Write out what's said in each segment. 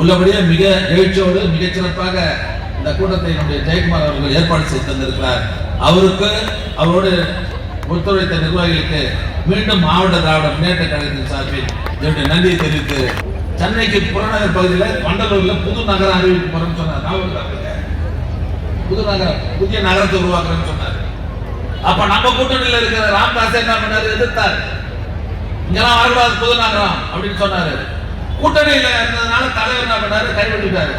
உள்ளபடியே மிக எழுச்சியோடு மிகச்சிறப்பாக இந்த கூட்டத்தை நம்முடைய ஜெயக்குமார் அவர்கள் ஏற்பாடு செய்து தந்திருக்கிறார். அவருக்கு அவரோடு ஒத்துழைத்த நிர்வாகிகளுக்கு மீண்டும் மாவட்ட திராவிட முன்னேற்ற கழகத்தின் சார்பில் என்னுடைய நன்றியை தெரிவித்து சென்னைக்கு புறநகர் பகுதியில் வண்டலூர்ல புது நகரம் அறிவிப்பு போறேன்னு சொன்னார். புது நகரம் புதிய நகரத்தை உருவாக்குறேன்னு சொன்னார். அப்ப நம்ம கூட்டணியில் இருக்கிற ராம்தாஸ் என்ன பண்ணாரு? எதிர்த்தார். இங்கெல்லாம் வரக்கூடாது புது நகரம் அப்படின்னு சொன்னாரு. கூட்டணியில இருந்ததுனால தலைவர் என்ன பண்ணாரு? கைவிட்டுட்டாரு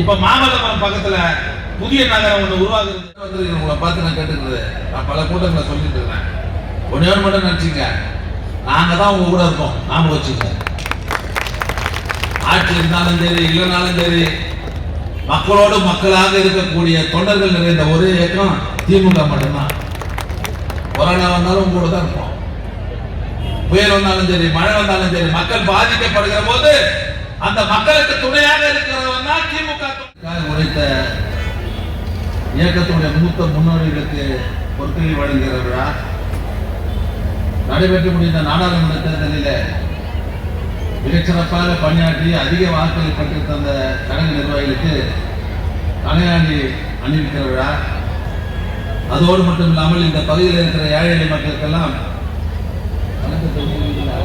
இப்ப மாமல்லபுரம் பக்கத்துல புதிய நகரம் ஒண்ணு உருவாகுறது வந்து உங்களை பார்த்து நான் கேட்டுக்கிறது. நான் பல கூட்டங்களை சொல்லிட்டு இருக்கேன். ஒன்னே ஒன்று மட்டும் நினைச்சுங்க. நாங்க தான் உங்க கூட இருக்கோம். நாம வச்சுங்க ஆட்சி இருந்தாலும் சரி இல்லைனாலும் சரி மக்களோடு மக்களாக இருக்கக்கூடிய தொண்டர்கள் நிறைந்த ஒரே இயக்கம் திமுக மட்டும்தான். கொரோனா வந்தாலும் உங்களோட தான் இருப்போம். புயல் வந்தாலும் சரி மழை வந்தாலும் சரி மக்கள் பாதிக்கப்படுகிற போது அந்த மக்களுக்கு துணையாக இருக்கிறவன் தான் திமுக தொண்டர்கள். உழைத்த இயக்கத்துடைய மூத்த முன்னோடிகளுக்கு பொற்களை வழங்குகிற விழா நடைபெற்று முடிந்த நாடாளுமன்ற தேர்தலில் மிகச்சிறப்பாக பணியாற்றி அதிக வாக்குகளை பெற்று தந்த கழக நிர்வாகிகளுக்கு தலையாண்டி அணிவிக்கிற விழா அதோடு மட்டும் இல்லாமல் இந்த பகுதியில் இருக்கிற ஏழை மக்களுக்கெல்லாம் நலத்திட்ட உதவிகளா?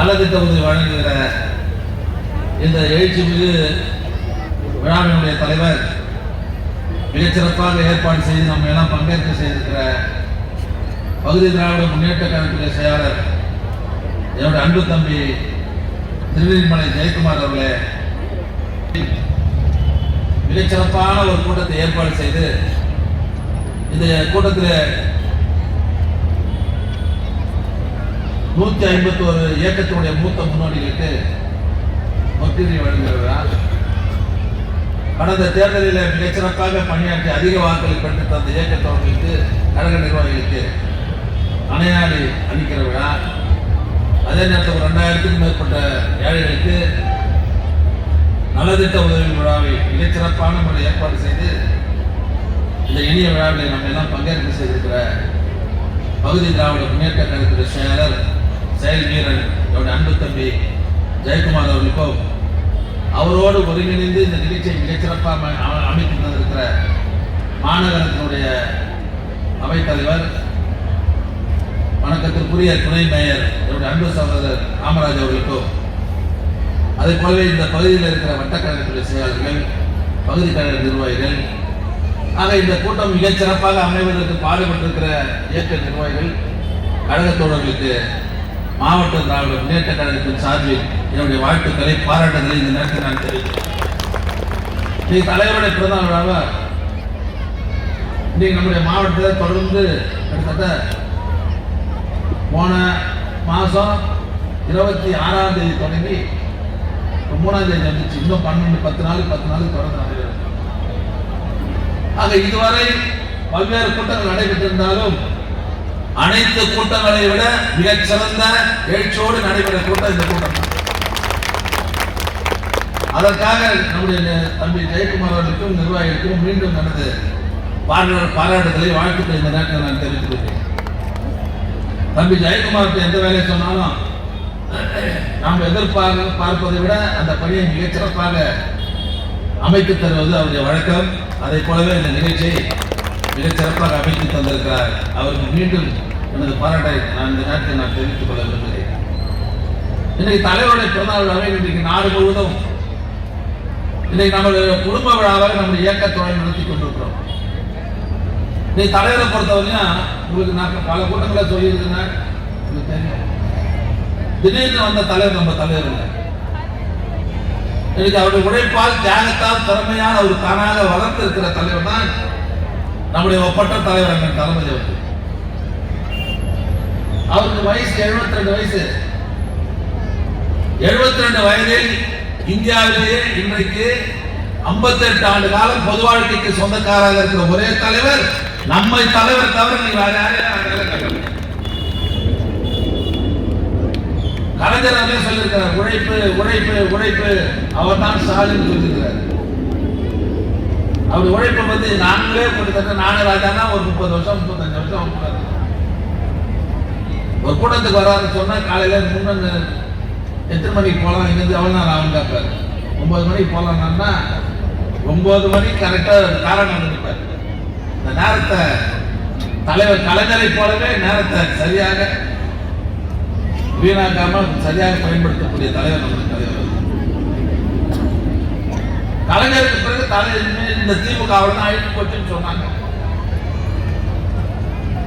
நலத்திட்ட உதவி வழங்குகிற இந்த எழுச்சி மிகு விழாவினுடைய தலைவர் மிகச்சிறப்பாக ஏற்பாடு செய்து நம்ம எல்லாம் பங்கேற்க செய்திருக்கிற பகுதி திராவிட முன்னேற்ற கழகத்துடைய செயலாளர் என்னுடைய அன்பு தம்பி திருநெல்மலை ஜெயக்குமார் அவர்களே மிகச்சிறப்பான ஒரு கூட்டத்தை ஏற்பாடு செய்து இந்த கூட்டத்தில் நூத்தி ஐம்பத்தி ஒரு இயக்கத்தினுடைய மூத்த முன்னோடிகளுக்கு ஒத்திகை வழங்குகிறார் கடந்த தேர்தலில் மிகச்சிறப்பாக பணியாற்றி அதிக வாக்குகளை பெற்று தந்த இயக்கத்தவர்களுக்கு கழக நிர்வாகிகளுக்கு அணையாளி அளிக்கிற விழா அதே நேரத்தில் ரெண்டாயிரத்துக்கும் மேற்பட்ட ஏழைகளுக்கு நலத்திட்ட உதவி விழாவை மிகச்சிறப்பான முறை ஏற்பாடு செய்து இந்த இனிய விழாவில் நம்ம எல்லாம் பங்கேற்க செய்திருக்கிற பகுதி திராவிட முன்னேற்ற கழகத்துடைய செயலர் செயல் வீரர் என்னுடைய அன்பு தம்பி ஜெயக்குமார் அவர்களுக்கும் அவரோடு ஒருங்கிணைந்து இந்த நிகழ்ச்சியை மிகச்சிறப்பாக அமைத்து தந்திருக்கிற மாநகரத்தினுடைய அவைத்தலைவர் வணக்கத்திற்குரிய துணை மேயர் என்னுடைய அன்பு சகோதரர் காமராஜ் அவர்களுக்கும் அதே போலவே இந்த பகுதியில் இருக்கிற வட்டக்கழகத்துடைய செயலாளர்கள் பகுதி கழக நிர்வாகிகள் ஆக இந்த கூட்டம் மிகச்சிறப்பாக அமைவதற்கு பாடுபட்டிருக்கிற இயக்க நிர்வாகிகள் கழக தோழர்களுக்கு மாவட்ட திராவிட முன்னேற்ற கழகத்தின் சார்பில் என்னுடைய வாழ்த்துக்களை பாராட்டுதலை இந்த நேரத்தில் நான் தெரிவிக்கிறேன். தலைவருடைய பிறந்த விழாவை இன்றைக்கு நம்முடைய மாவட்டத்தில் தொடர்ந்து கிட்டத்தட்ட போன மாதம் இருபத்தி ஆறாம் தேதி தொடங்கி மூணாம் தேதி வந்துச்சு. இன்னும் பன்னெண்டு பத்து நாள் பத்து நாள் தொடர்ந்து நடைபெறும் ஆக இதுவரை பல்வேறு கூட்டங்கள் நடைபெற்றிருந்தாலும் அனைத்து கூட்டங்களை விட மிகச் சிறந்த எழுச்சியோடு நடைபெற கூட்டம் இந்த கூட்டம். அதற்காக நம்முடைய தம்பி ஜெயக்குமார் அவர்களுக்கும் நிர்வாகிகளுக்கும் மீண்டும் எனது பாராட்டுதலை வாழ்த்துக்களை இந்த நேரத்தில் நான் தெரிவித்துக் தம்பி ஜெயக்குமாருக்கு எந்த வேலையை சொன்னாலும் நாம் எதிர்பார்க்க பார்ப்பதை விட அந்த பணியை மிகச் சிறப்பாக அமைத்து தருவது அவருடைய வழக்கம். அதை போலவே இந்த நிகழ்ச்சியை மிகச் சிறப்பாக அமைத்து தந்திருக்கிறார். அவருக்கு மீண்டும் எனது பாராட்டை நான் இந்த நேரத்தில் நான் தெரிவித்துக் கொள்ள விரும்புகிறேன். இன்னைக்கு தலைவருடைய பிறந்தநாள் விழாவை இன்றைக்கு நாடு முழுவதும் இன்னைக்கு நம்மளுடைய குடும்ப விழாவாக நம்முடைய இயக்கத்தோடு நடத்தி கொண்டிருக்கிறோம். இன்னைக்கு தலைவரை பொறுத்தவரையும் உங்களுக்கு நான் பல கூட்டங்களை சொல்லியிருக்கிறேன். உங்களுக்கு தெரியும். திடீர்னு வந்த தலைவர் நம்ம தலைவர் இல்லை. இன்னைக்கு அவருடைய உழைப்பால் தியாகத்தால் திறமையான ஒரு தானாக வளர்ந்து இருக்கிற தலைவர் தான் நம்முடைய ஒப்பற்ற தலைவர் அண்ணன் தளபதி அவர்கள். அவருக்கு வயசு 72 ரெண்டு வயசு. 72 ரெண்டு வயதில் இந்தியாவிலேயே இன்றைக்கு 58 ஆண்டு காலம் பொது வாழ்க்கைக்கு சொந்தக்காராக இருக்கிற ஒரே தலைவர் நம்மை தலைவர் தவிர நீ வேற கலைஞர் அதே சொல்லியிருக்கிறார் உழைப்பு உழைப்பு உழைப்பு. அவர் தான் ஸ்டாலின் சொல்லியிருக்கிறார். அவர் உழைப்பை வந்து நாங்களே கிட்டத்தட்ட நானே ராஜானா ஒரு முப்பது வருஷம் முப்பத்தஞ்சு வருஷம் உட்கார்ந்து. ஒரு கூட்டத்துக்கு வராருன்னு சொன்னா காலையில முன்ன எத்தனை மணிக்கு போகலாம் இங்கிருந்து எவ்வளோ நேரம் ஆகும் கேட்பாரு ஒன்பது மணிக்கு போகலாம்னா ஒன்பது மணி கரெக்டாக காரணம் வந்துருப்பார் இந்த நேரத்தை தலைவர் கலைஞரை போலவே நேரத்தை சரியாக வீணாக்காம சரியாக பயன்படுத்தக்கூடிய தலைவர் நமது தலைவர் கலைஞருக்கு பிறகு தலை இந்த திமுக தான் ஆயிட்டு போச்சுன்னு சொன்னாங்க.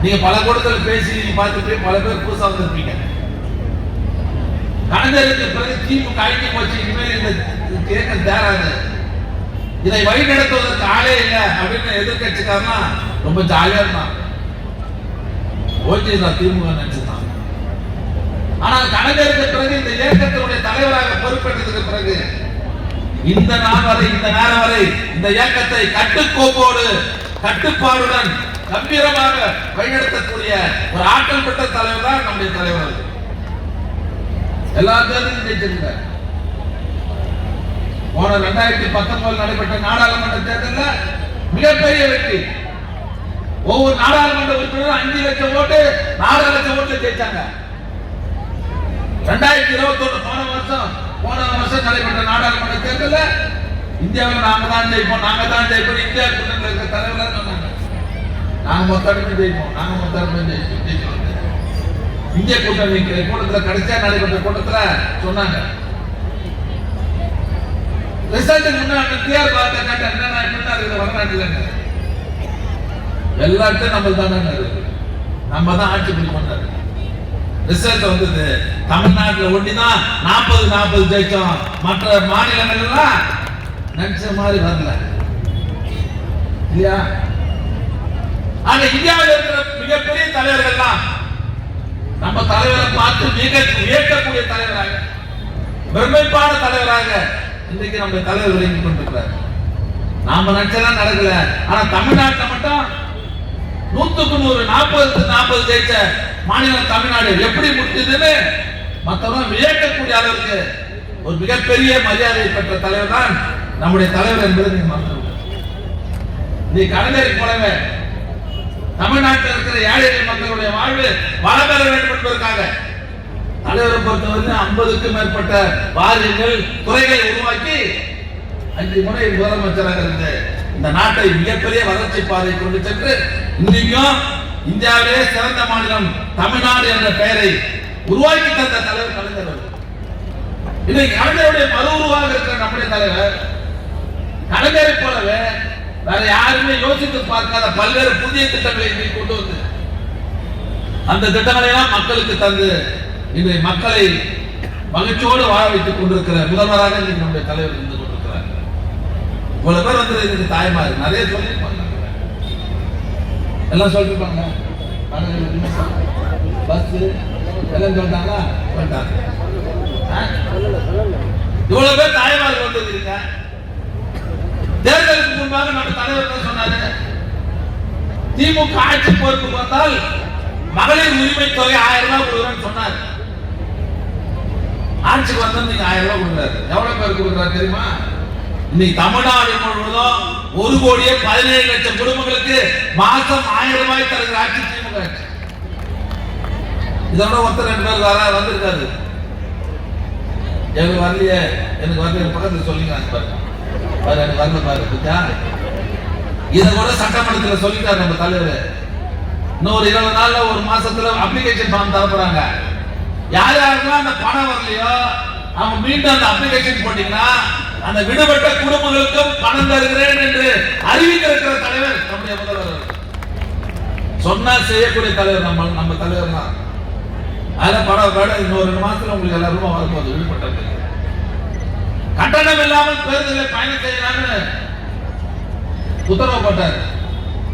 நீங்க பல கூட்டத்தில் பேசி நீங்க பார்த்துட்டு பல பேர் புதுசா வந்திருப்பீங்க. கலைஞருக்கு பிறகு திமுக அழித்து போச்சு இனிமேல் இந்த தேர்தல் தேராது. இதை வழிநடத்துவதற்கு ஆளே இல்லை அப்படின்னு எதிர்கட்சிக்காரனா ரொம்ப ஜாலியா இருந்தான். ஓகே தான் திமுக நினைச்சுதான். ஆனால் கலைஞருக்கு பிறகு இந்த இயக்கத்தினுடைய தலைவராக பொறுப்பேற்றதுக்கு பிறகு இந்த நாள் வரை இந்த நேரம் வரை இந்த இயக்கத்தை கட்டுக்கோப்போடு கட்டுப்பாடுடன் கம்பீரமாக வழிநடத்தக்கூடிய ஒரு ஆற்றல் பெற்ற தலைவர் தான் நம்முடைய தலைவர் எல்லா தேர்தலும் போன ரெண்டாயிரத்தி பத்தொன்பது நடைபெற்ற நாடாளுமன்ற தேர்தலில் மிகப்பெரிய வெற்றி. ஒவ்வொரு நாடாளுமன்ற உறுப்பினரும் அஞ்சு லட்சம் ஓட்டு நாலு லட்சம் ஓட்டு ஜெயிச்சாங்க. ரெண்டாயிரத்தி இருபத்தி ஒண்ணு போன வருஷம் போன வருஷம் நடைபெற்ற நாடாளுமன்ற தேர்தலில் இந்தியாவில் நாங்க தான் ஜெயிப்போம் நாங்க தான் ஜெயிப்போம் இந்தியா கூட்டணியில் இருக்கிற தலைவர் சொன்னாங்க. நாங்க மொத்தமே ஜெயிப்போம் நாங்க மொத்தமே ஜெயிப்போம் ஜெயிப்போம் இந்திய கூட்டணி கூட்டத்தில் கடைசியா நடைபெற்ற கூட்டத்துல சொன்னாங்க. ரிசல்ட் முன்னாடி டிஆர் பார்த்த கேட்ட என்ன எப்படின்னா இருக்குது வடநாட்டுல எல்லாத்தையும் நம்ம தானே இருக்கு நம்ம தான் ஆட்சி பண்ணாரு ரிசல்ட் வந்தது. தமிழ்நாட்டுல ஒண்டிதான் நாற்பது நாற்பது ஜெயிச்சோம். மற்ற மாநிலங்கள்லாம் நினைச்ச மாதிரி வரல. இல்லையா? ஆனா இந்தியாவில் இருக்கிற மிகப்பெரிய தலைவர்கள்லாம் நம்ம தலைவரை பார்த்து மிக வியக்கக்கூடிய தலைவராக பெருமைப்பான தலைவராக இன்னைக்கு நம்ம தலைவர் விளங்கி கொண்டிருக்கிறார். நாம நினைச்சதான் நடக்கல. ஆனா தமிழ்நாட்டில் மட்டும் நூத்துக்கு நூறு நாற்பது நாற்பது ஜெயிச்ச மாநிலம் தமிழ்நாடு எப்படி முடிச்சதுன்னு மற்றவங்க வியக்கக்கூடிய அளவுக்கு ஒரு மிகப்பெரிய மரியாதை பெற்ற தலைவர் தான் நம்முடைய தலைவர் என்பதை நீங்க மறந்து நீ கலைஞரை போலவே தமிழ்நாட்டில் இருக்கிற ஏழை மக்களுடைய வாழ்வு வளம் பெற வேண்டும் என்பதற்காக. தலைவரை பொறுத்தவரை ஐம்பதுக்கும் மேற்பட்ட வாரியங்கள் துறைகளை உருவாக்கி அஞ்சு முறை முதலமைச்சராக இருந்த இந்த நாட்டை மிகப்பெரிய வளர்ச்சி பாதை கொண்டு சென்று இன்றைக்கும் இந்தியாவிலே சிறந்த மாநிலம் தமிழ்நாடு என்ற பெயரை உருவாக்கி தந்த தலைவர் கலைஞர் இன்னைக்கு கலைஞருடைய மறு உருவாக இருக்கிற நம்முடைய தலைவர் கலைஞரை போலவே வேற யாருமே யோசித்து பார்க்காத பல்வேறு புதிய திட்டங்களை இன்னைக்கு கொண்டு வந்து அந்த திட்டங்களை எல்லாம் மக்களுக்கு தந்து இன்றைய மக்களை மகிழ்ச்சியோடு வாழ வைத்துக் கொண்டிருக்கிற முதல்வராக இன்னைக்கு நம்முடைய தலைவர் இருந்து கொண்டிருக்கிறார். இவ்வளவு பேர் வந்து இதுக்கு தாய்மார். நிறைய சொல்லியிருப்பாங்க. எல்லாம் சொல்லிருப்பாங்க பஸ் எல்லாம் சொல்லிட்டாங்களா? சொல்லிட்டாங்க இவ்வளவு பேர் தாய்மார்கள் வந்திருக்கீங்க. தேர்தலுக்கு முன்பாக நம்ம தலைவர் என்ன சொன்னாரு? திமுக ஆட்சி பொறுப்பு வந்தால் மகளிர் உரிமை தொகை ஆயிரம் ரூபாய் கொடுக்குறேன்னு சொன்னார். ஆட்சிக்கு வந்தா நீங்க ஆயிரம் ரூபாய் கொடுக்குறாரு. எவ்வளவு பேர் கொடுக்குறாரு தெரியுமா? இன்னைக்கு தமிழ்நாடு முழுவதும் ஒரு கோடியே பதினேழு லட்சம் குடும்பங்களுக்கு மாசம் ஆயிரம் ரூபாய் தருகிற ஆட்சி திமுக ஆட்சி. இதோட ஒருத்தர் ரெண்டு பேர் வர வந்திருக்காரு. எனக்கு வரலையே. எனக்கு வரல பக்கத்துல சொல்லிங்க பாருங்க. வரல பாரு இத இதை கூட சட்டமன்றத்துல சொல்லிட்டாரு நம்ம தலைவர். இன்னொரு இருபது நாள்ல ஒரு மாசத்துல அப்ளிகேஷன் ஃபார்ம் தரப்படுறாங்க போறாங்க. யார் யாருக்கெல்லாம் அந்த பணம் வரலையோ அவங்க மீண்டும் அந்த அப்ளிகேஷன் போட்டீங்கன்னா அந்த விடுபட்ட குடும்பங்களுக்கும் பணம் தருகிறேன் என்று அறிவித்திருக்கிற தலைவர் நம்முடைய முதல்வர் சொன்னா செய்யக்கூடிய தலைவர் நம்ம நம்ம தலைவர் தான் அதில் படம் இன்னொரு ரெண்டு மாசத்துல உங்களுக்கு எல்லாருமே வரும்போது விடுபட்டது கட்டணம் இல்லாமல் பேருந்தில் பயணம் செய்யலாம்னு உத்தரவு போட்டார்.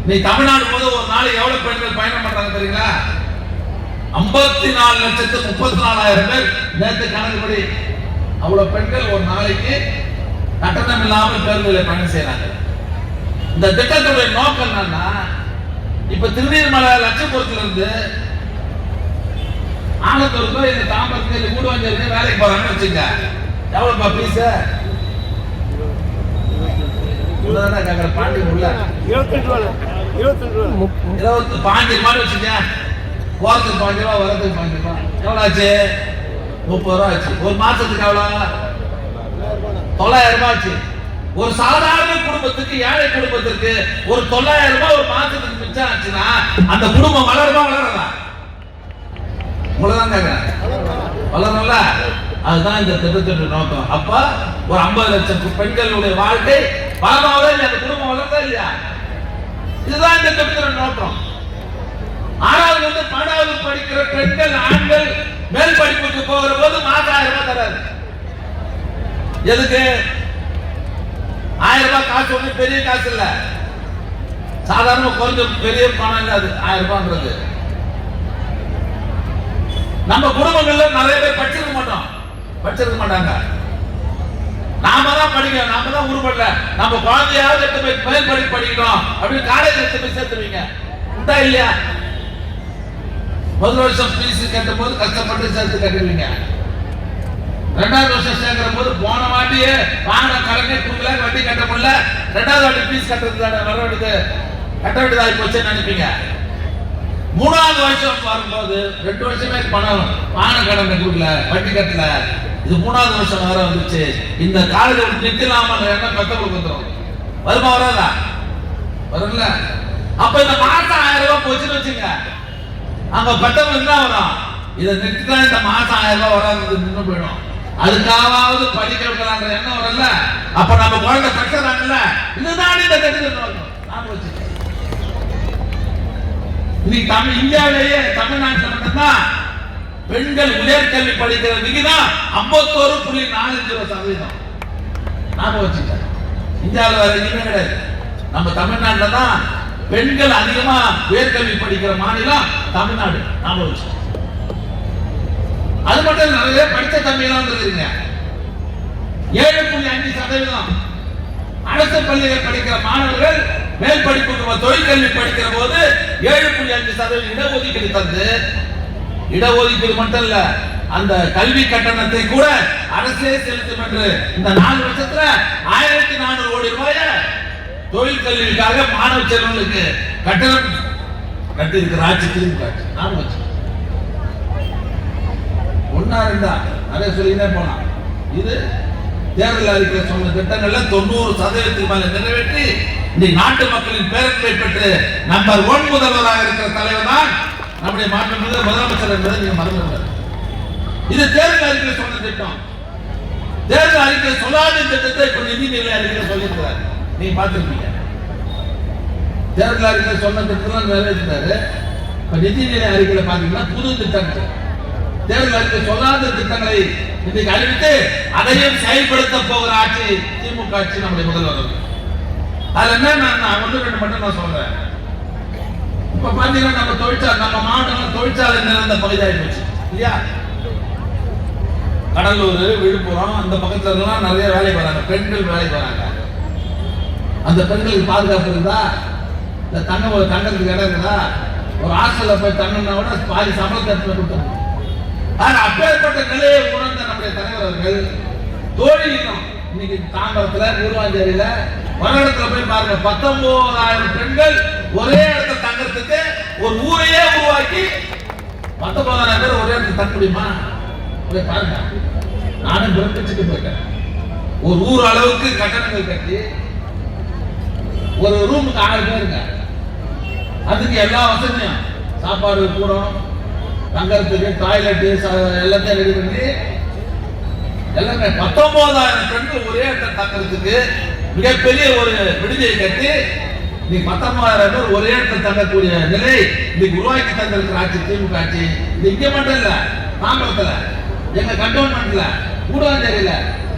நீ தமிழ்நாடு போது ஒரு நாளைக்கு எவ்வளவு பெண்கள் பயணம் பண்றாங்க தெரியுங்களா? ஐம்பத்தி நாலு லட்சத்து முப்பத்தி நாலாயிரம் பேர் நேற்று கணக்குப்படி அவ்வளவு பெண்கள் ஒரு நாளைக்கு கட்டணம் இல்லாமல் பேருந்துகளை பயணம் செய்யறாங்க இந்த திட்டத்துடைய நோக்கம் என்னன்னா இப்ப திருநீர்மலை லட்சபுரத்துல இருந்து ஆனந்தூருக்கோ இந்த தாம்பரத்துக்கு இந்த வேலைக்கு போறாங்கன்னு வச்சுக்க எவ்வளவுப்பா பீஸ் கேட்குற பாண்டி உள்ள. இருபத்தெட்டு ரூபா இருபத்தெட்டு ரூபா இருபத்தி பாஞ்சு ரூபாய் வச்சுங்க போறதுக்கு பாஞ்சு ரூபா வரதுக்கு பாஞ்சு ரூபா. எவ்வளோ ஆச்சு? முப்பது ரூபா ஆச்சு. ஒரு மாசத்துக்கு எவ்வளோ தொள்ளாயிரம் ரூபாய் ஆச்சு. ஒரு சாதாரண குடும்பத்துக்கு ஏழை குடும்பத்திற்கு ஒரு தொள்ளாயிரம் ரூபாய் ஒரு மாசத்துக்கு மிச்சம் ஆச்சுன்னா அந்த குடும்பம் வளருமா வளரதா உங்களதான் கேக்குறேன் வளரல அதுதான் இந்த திட்டத்தினுடைய நோக்கம். அப்ப ஒரு ஐம்பது லட்சம் பெண்களுடைய வாழ்க்கை வளமாவதா இல்லையா அந்த குடும்பம் வளர்ந்தா இல்லையா? இதுதான் இந்த திட்டத்தினுடைய நோக்கம். ஆறாவது வந்து பன்னெண்டாவது படிக்கிற பெண்கள் ஆண்கள் மேல் படிப்புக்கு போகிற போது மாதம் ஆயிரம் ரூபாய் தராது எதுக்கு? ஆயிரம் ரூபாய் காசு ஒன்றும் பெரிய காசு இல்ல. சாதாரண கொஞ்சம் பெரிய பணம் இல்லை அது ஆயிரம் ரூபான்றது நம்ம குடும்பங்கள்ல நிறைய பேர் படிச்சிருக்க மாட்டோம். படிச்சிருக்க மாட்டாங்க. நாம தான் படிக்கணும் நாம தான் உருப்படல நம்ம குழந்தையாவது எடுத்து போய் மேல் படி படிக்கணும் அப்படின்னு காலேஜ் எடுத்து போய் சேர்த்துவீங்க உண்டா இல்லையா? முதல் வருஷம் ஃபீஸ் கட்டும் போது கஷ்டப்பட்டு சேர்த்து கட்டுவீங்க ரெண்டாவது வருஷம் சேர்க்கிற போது போன வாட்டியே வாங்கின கடனே கொடுக்கல வட்டி கட்ட முடியல. ரெண்டாவது வாட்டி ஃபீஸ் கட்டுறது தானே வர வேண்டியது? கட்ட வேண்டியதாகி போச்சுன்னு நினைப்பீங்க. மூணாவது வருஷம் வரும்போது ரெண்டு வருஷமே பணம் பான கடனை கொடுக்கல வட்டி கட்டல. இது மூணாவது வருஷம் வேற வந்துச்சு. இந்த காலேஜ் நிறுத்தலாம என்ன பத்த வந்துடும் வருமா வராதா? வரும்ல அப்ப இந்த மாசம் ஆயிரம் ரூபாய் போச்சுன்னு வச்சுங்க. அங்க பட்டம் என்ன வரும் இதை நிறுத்தினா இந்த மாசம் ஆயிரம் ரூபாய் வராது நின்று போயிடும். அதுக்காவது படிக்க வைக்கலாங்கிற எண்ணம் வரல. அப்ப நம்ம குழந்தை கட்டுறாங்கல்ல. இதுதான் இந்த கட்டிட இன்னைக்கு தமிழ் இந்தியாவிலேயே தமிழ்நாட்டில் மட்டும்தான் பெண்கள் உயர்கல்வி படிக்கிற விகிதம் ஐம்பத்தோரு புள்ளி நாலு ஜீரோ சதவீதம். நாம வச்சுட்டேன் இந்தியாவில் வேற எதுவுமே கிடையாது. நம்ம தமிழ்நாட்டில் தான் பெண்கள் அதிகமா உயர்கல்வி படிக்கிற மாநிலம் தமிழ்நாடு. நாம வச்சுட்டோம் அது மட்டும் நிறைய படித்த தம்பியெல்லாம் வந்துருக்குங்க ஏழு புள்ளி அஞ்சு சதவீதம். அரசு பள்ளியில் படிக்கிற மாணவர்கள் மேல் படிப்புக்கு தொழிற்கல்வி படிக்கிற போது ஏழு புள்ளி அஞ்சு சதவீதம் இடஒதுக்கீடு தந்து இடஒதுக்கீடு மட்டும் இல்ல அந்த கல்வி கட்டணத்தை கூட அரசே செலுத்தும் என்று இந்த நாலு வருஷத்துல ஆயிரத்தி நானூறு கோடி ரூபாய தொழில் கல்விக்காக மாணவ செல்வங்களுக்கு கட்டணம் கட்டி இருக்கிற ஆட்சி திரும்ப ஆட்சி நாம வச்சு ஒன்னா ரெண்டா? நிறைய சொல்லினே போனான் இது தேர்தல் அறிக்கை சொன்ன திட்டங்கள்ல தொண்ணூறு சதவீதத்துக்கு மேல நிறைவேற்றி இன்றைக்கு நாட்டு மக்களின் பேரன்பை பெற்று நம்பர் ஒன் முதல்வராக இருக்கிற தலைவர் தான் நம்முடைய மாற்றம் முதலமைச்சர் என்பதை நீங்க மறந்துவிடாது இது தேர்தல் அறிக்கை சொன்ன திட்டம். தேர்தல் அறிக்கை சொல்லாத திட்டத்தை இப்ப நிதி நிலை அறிக்கை சொல்லியிருக்கிறார். நீங்க பார்த்துருக்கீங்க தேர்தல் அறிக்கை சொன்ன திட்டம் நிறைவேற்றினாரு இப்ப நிதி நிலை அறிக்கையில பாத்தீங்கன்னா புது திட்டங்கள். தேர்தல் அறிக்கை சொல்லாத திட்டங்களை இன்னைக்கு அறிவித்து அதையும் செயல்படுத்த போகிற ஆட்சி திமுக ஆட்சி நம்முடைய முதல்வர் அவர்கள். அதுல என்ன நான் நான் ஒன்று ரெண்டு மட்டும் நான் சொல்றேன். இப்ப பாத்தீங்கன்னா நம்ம தொழிற்சாலை நம்ம மாவட்டம் தொழிற்சாலை நிறைந்த பகுதியாக இருந்துச்சு இல்லையா? கடலூர் விழுப்புரம் அந்த பக்கத்துல எல்லாம் நிறைய வேலை வராங்க பெண்கள் வேலைக்கு வராங்க அந்த பெண்களுக்கு பாதுகாப்பு இருந்தா இந்த தங்க தங்கத்துக்கு இடம் இருக்குதா? ஒரு ஹாஸ்டல்ல போய் தங்கினா கூட பாதி சம்பளத்தை எடுத்து கொடுத்தாங்க ஆனா அப்பேற்பட்ட நிலையை உணர்ந்த நம்முடைய தலைவர் அவர்கள் தோழியினம் இன்னைக்கு தாம்பரத்துல நிர்வாஞ்சேரியில ஒரு இடத்துல போய் பாருங்க பத்தொன்பதாயிரம் பெண்கள் ஒரே இடத்துல தங்கறதுக்கு ஒரு ஊரையே உருவாக்கி பத்தொன்பதாயிரம் பேர் ஒரே இடத்துல தங்க முடியுமா? போய் பாருங்க. நானும் பிறப்பிச்சுட்டு போயிட்டேன். ஒரு ஊர் அளவுக்கு கட்டணங்கள் கட்டி ஒரு ரூமுக்கு ஆறு பேருங்க. அதுக்கு எல்லா வசதியும் சாப்பாடு கூடம் தங்கறதுக்கு டாய்லெட்டு எல்லாத்தையும் ரெடி பண்ணி எல்லாமே பத்தொன்பதாயிரம் பெண்கள் ஒரே இடத்துல தங்கறதுக்கு மிகப்பெரிய ஒரு விடுதியை கட்டி இன்னைக்கு பத்தொன்பதாயிரம் பேர் ஒரே இடத்துல தங்கக்கூடிய நிலை இன்னைக்கு உருவாக்கி தந்திருக்கிற ஆட்சி திமுக ஆட்சி. இது இங்க மட்டும் இல்ல தாம்பரத்துல எங்க கண்டோன்மெண்ட்ல கூடாஞ்சேரியில.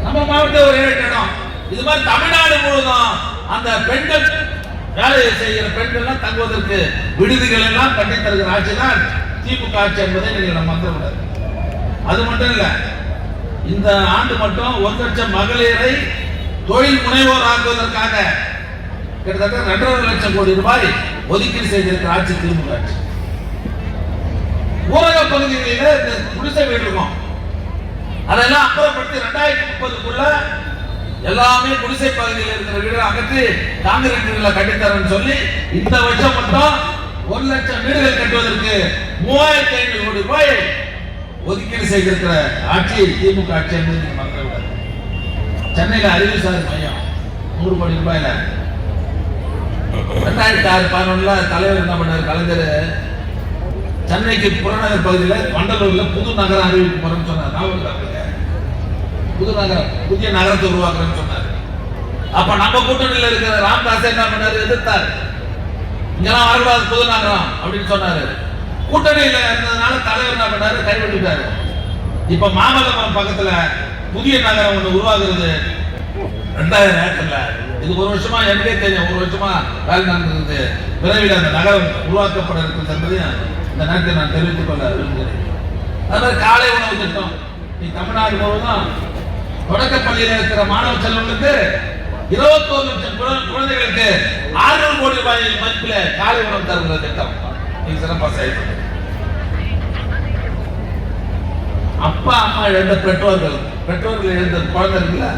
நம்ம மாவட்டத்தில் ஒரு ஏழு இடம். இது மாதிரி தமிழ்நாடு முழுவதும் அந்த பெண்கள் வேலையை செய்கிற பெண்கள்லாம் தங்குவதற்கு விடுதிகள் எல்லாம் கட்டி தருகிற ஆட்சி தான் திமுக ஆட்சி என்பதை நீங்கள் நம்ம மறந்துவிடாது அது மட்டும் இல்லை இந்த ஆண்டு மட்டும் ஒரு லட்சம் மகளிரை தொழில் முனைவோர் ஆக்குவதற்காக கிட்டத்தட்ட ரெண்டரை லட்சம் கோடி ரூபாய் ஒதுக்கீடு செய்திருக்கிற ஆட்சி திமுக ஆட்சி ஊரக பகுதிகளில இந்த குடிசை வீடு இருக்கும். அதெல்லாம் அப்புறப்படுத்தி ரெண்டாயிரத்தி முப்பதுக்குள்ள எல்லாமே குடிசை பகுதியில் இருக்கிற வீடு அகற்றி காங்கிரீட் வீடுகளை கட்டித்தரேன்னு சொல்லி இந்த வருஷம் மட்டும் ஒரு லட்சம் வீடுகள் கட்டுவதற்கு மூவாயிரத்தி ஐநூறு கோடி ரூபாய் ஒதுக்கீடு செய்திருக்கிற ஆட்சி திமுக ஆட்சி என்பது சென்னையில அறிவுசார் மையம். நூறு கோடி ரூபாயில. ரெண்டாயிரத்தி ஆறு பதினொன்னுல தலைவர் என்ன பண்ணார் கலைஞர்? சென்னைக்கு புறநகர் பகுதியில் வண்டலூரில் புது நகரம் அறிவிக்க போறேன்னு சொன்னார் ஞாபகம் புது நகரம் புதிய நகரத்தை உருவாக்குறேன்னு சொன்னார். அப்ப நம்ம கூட்டணியில் இருக்கிற ராம்தாஸ் என்ன பண்ணாரு எதிர்த்தார். இங்கெல்லாம் வரக்கூடாது புது நகரம் அப்படின்னு சொன்னாரு. கூட்டணியில இருந்ததுனால தலைவர் என்ன பண்ணாரு கைவிட்டுட்டாரு இப்ப மாமல்லபுரம் பக்கத்துல புதிய நகரம் ஒன்று உருவாகிறது ரெண்டாயிரம் ஏக்கர்ல. இது ஒரு வருஷமா எனக்கே தெரியும் ஒரு வருஷமா வேலை நடந்தது விரைவில் அந்த நகரம் உருவாக்கப்பட இருக்கிறது என்பதையும் இந்த நேரத்தில் நான் தெரிவித்துக் கொள்ள விரும்புகிறேன். அது மாதிரி காலை உணவு திட்டம். நீ தமிழ்நாடு முழுவதும் தொடக்கப்பள்ளியில் இருக்கிற மாணவ செல்வங்களுக்கு இருபத்தோரு லட்சம் குழந்தைகளுக்கு ஆறுநூறு கோடி ரூபாய் மதிப்பில் காலை உணவு தருகிற திட்டம். நீ சிறப்பாக செயல்படுது. அப்பா அம்மா இழந்த பெற்றோர்கள். பெற்றோர்கள் இழந்த குழந்தை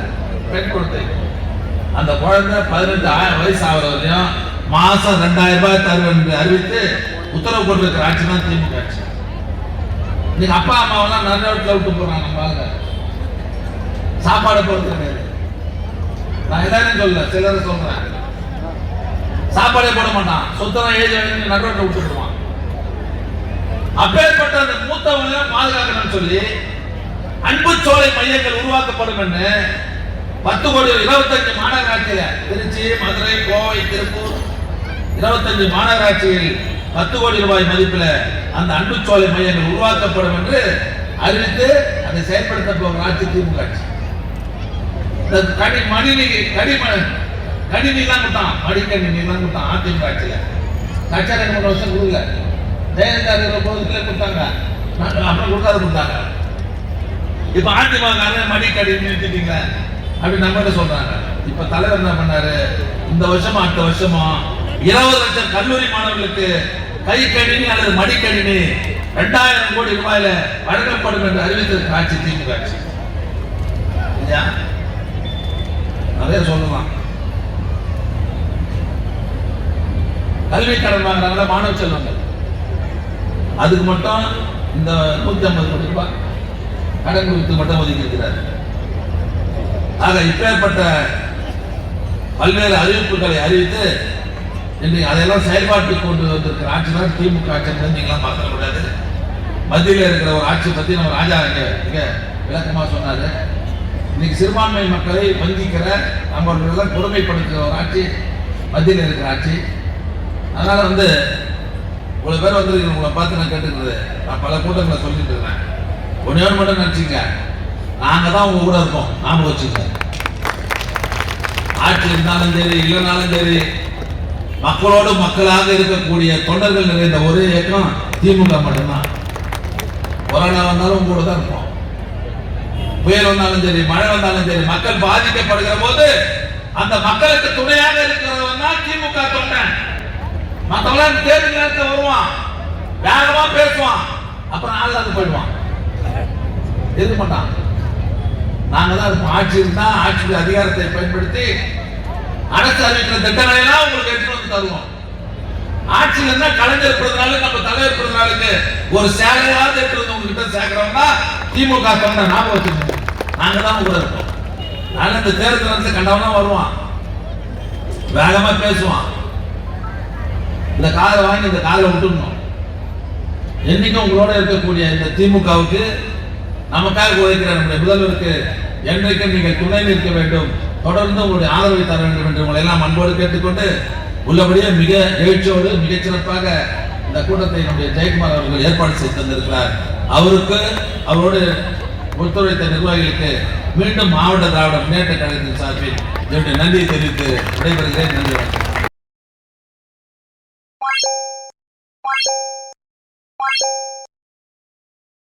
பெண் குழந்தை. அந்த குழந்தை பதினெட்டு ஆயிரம் வயசு ஆகிற வரையும் மாசம் ரெண்டாயிரம் ரூபாய் தருவேன் என்று அறிவித்து உத்தரவு போட்டிருக்கிற ஆட்சி தான் திமுக ஆட்சி. இன்னைக்கு அப்பா அம்மாவெல்லாம் நிறைய வீட்டில் விட்டு போறாங்க நம்ம சாப்பாடு போறது கிடையாது. நான் எல்லாரும் சொல்லல சிலரை சொல்றேன். சாப்பாடே போட மாட்டான். சொத்தெல்லாம் எழுதி நடுவில் விட்டு அப்பேற்பட்ட அந்த மூத்தவங்க பாதுகாக்கணும்னு சொல்லி அன்பு சோலை மையங்கள் உருவாக்கப்படும் என்று பத்து கோடி இருபத்தஞ்சு மாநகராட்சியில திருச்சி மதுரை கோவை திருப்பூர் இருபத்தஞ்சு மாநகராட்சியில் பத்து கோடி ரூபாய் மதிப்பில் அந்த அன்பு சோலை மையங்கள் உருவாக்கப்படும் என்று அறிவித்து அதை செயல்படுத்த போகிற ஆட்சி திமுக ஆட்சி. இந்த கனி மணினி கனிம கணினிலாம் கொடுத்தான் மடிக்கணினிலாம் கொடுத்தான் அதிமுக ஆட்சியில். கட்சி ரெண்டு மூணு வருஷம் கொடுக்கல. ஜெயலலிதா இருக்கிற போதுல கொடுத்தாங்க. அப்புறம் கொடுக்காத கொடுத்தாங்க. இப்போ அதிமுக காரங்க மடிக்கணினி நிறுத்திட்டீங்களே அப்படி நம்ம சொல்றாங்க? இப்ப தலைவர் என்ன பண்ணாரு? இந்த வருஷமா அடுத்த வருஷமா இருபது லட்சம் கல்லூரி மாணவர்களுக்கு கை கணினி அல்லது மடிக்கணினி ரெண்டாயிரம் கோடி ரூபாயில வழங்கப்படும் என்று அறிவித்திருக்க காட்சி திமுக ஆட்சி இல்லையா? நிறைய சொல்லலாம் கல்வி கடன் வாங்குறாங்களா? மாணவ செல்வங்கள். அதுக்கு மட்டும் இந்த நூத்தி ஐம்பது கோடி ரூபாய் கடன் குறித்து மட்டும் ஒதுக்கி இருக்கிறார். ஆக இப்பேற்பட்ட பல்வேறு அறிவிப்புகளை அறிவித்து இன்றைக்கு அதையெல்லாம் செயல்பாட்டுக்கு கொண்டு வந்திருக்கிற ஆட்சி தான் திமுக ஆட்சி என்பதை நீங்களாம் மறந்துடக்கூடாது மத்தியில் இருக்கிற ஒரு ஆட்சி பத்தி நம்ம ராஜா இங்க மிக விளக்கமா சொன்னாரு. இன்னைக்கு சிறுபான்மை மக்களை வஞ்சிக்கிற நம்மளெல்லாம் கொடுமைப்படுத்துகிற ஒரு ஆட்சி மத்தியில் இருக்கிற ஆட்சி. அதனால வந்து இவ்வளவு பேர் வந்து உங்களை பார்த்து நான் கேட்டுக்கிறது. நான் பல கூட்டங்களை சொல்லிட்டு இருக்கிறேன். ஒன்றே மட்டும் நினச்சிங்க நாங்கள் தான் உங்க கூட இருக்கோம். நாம வச்சுக்க ஆட்சி இருந்தாலும் சரி இல்லைனாலும் சரி மக்களோடு மக்களாக இருக்கக்கூடிய தொண்டர்கள் நிறைந்த ஒரே இயக்கம் திமுக மட்டும்தான். கொரோனா வந்தாலும் உங்க கூட தான் இருப்போம். புயல் வந்தாலும் சரி மழை வந்தாலும் சரி மக்கள் பாதிக்கப்படுகிற போது அந்த மக்களுக்கு துணையாக இருக்கிறவன் தான் திமுக தொண்டன். மத்தவெல்லாம் தேர்தல் நேரத்தில் வருவான். வேகமா பேசுவான். அப்புறம் ஆளாது போயிடுவான். இருக்க மாட்டான் நாங்க தான் இருப்போம். ஆட்சி இருந்தா ஆட்சியுடைய அதிகாரத்தை பயன்படுத்தி அரசு அறிவிக்கிற திட்டங்களை எல்லாம் உங்களுக்கு எடுத்து வந்து தருவோம். ஆட்சியில் இருந்தா கலைஞர் பிறந்தநாள் நம்ம தலைவர் பிறந்தநாளுக்கு ஒரு சேலையாவது எடுத்து வந்து உங்ககிட்ட சேர்க்கிறோம்னா திமுக தொண்டை ஞாபகம் வச்சுக்கோங்க. நாங்க தான் கூட இருப்போம். நாங்கள் இந்த தேர்தல் வந்து கண்டவனா வருவான். வேகமா பேசுவான். இந்த காதை வாங்கி இந்த காதை விட்டுடணும். என்னைக்கும் உங்களோட இருக்கக்கூடிய இந்த திமுகவுக்கு நமக்காக உழைக்கிற நம்முடைய முதல்வருக்கு என்றைக்கும் நீங்கள் துணை நிற்க வேண்டும். தொடர்ந்து உங்களுடைய ஆதரவை தர வேண்டும் என்று உங்களை எல்லாம் அன்போடு கேட்டுக்கொண்டு உள்ளபடியே மிக எழுச்சியோடு மிகச்சிறப்பாக இந்த கூட்டத்தை நம்முடைய ஜெயக்குமார் அவர்கள் ஏற்பாடு செய்து தந்திருக்கிறார். அவருக்கு அவரோடு ஒத்துழைத்த நிர்வாகிகளுக்கு மீண்டும் மாவட்ட திராவிட முன்னேற்ற கழகத்தின் சார்பில் என்னுடைய நன்றியை தெரிவித்து விடைபெறுகிறேன். நன்றி வணக்கம்.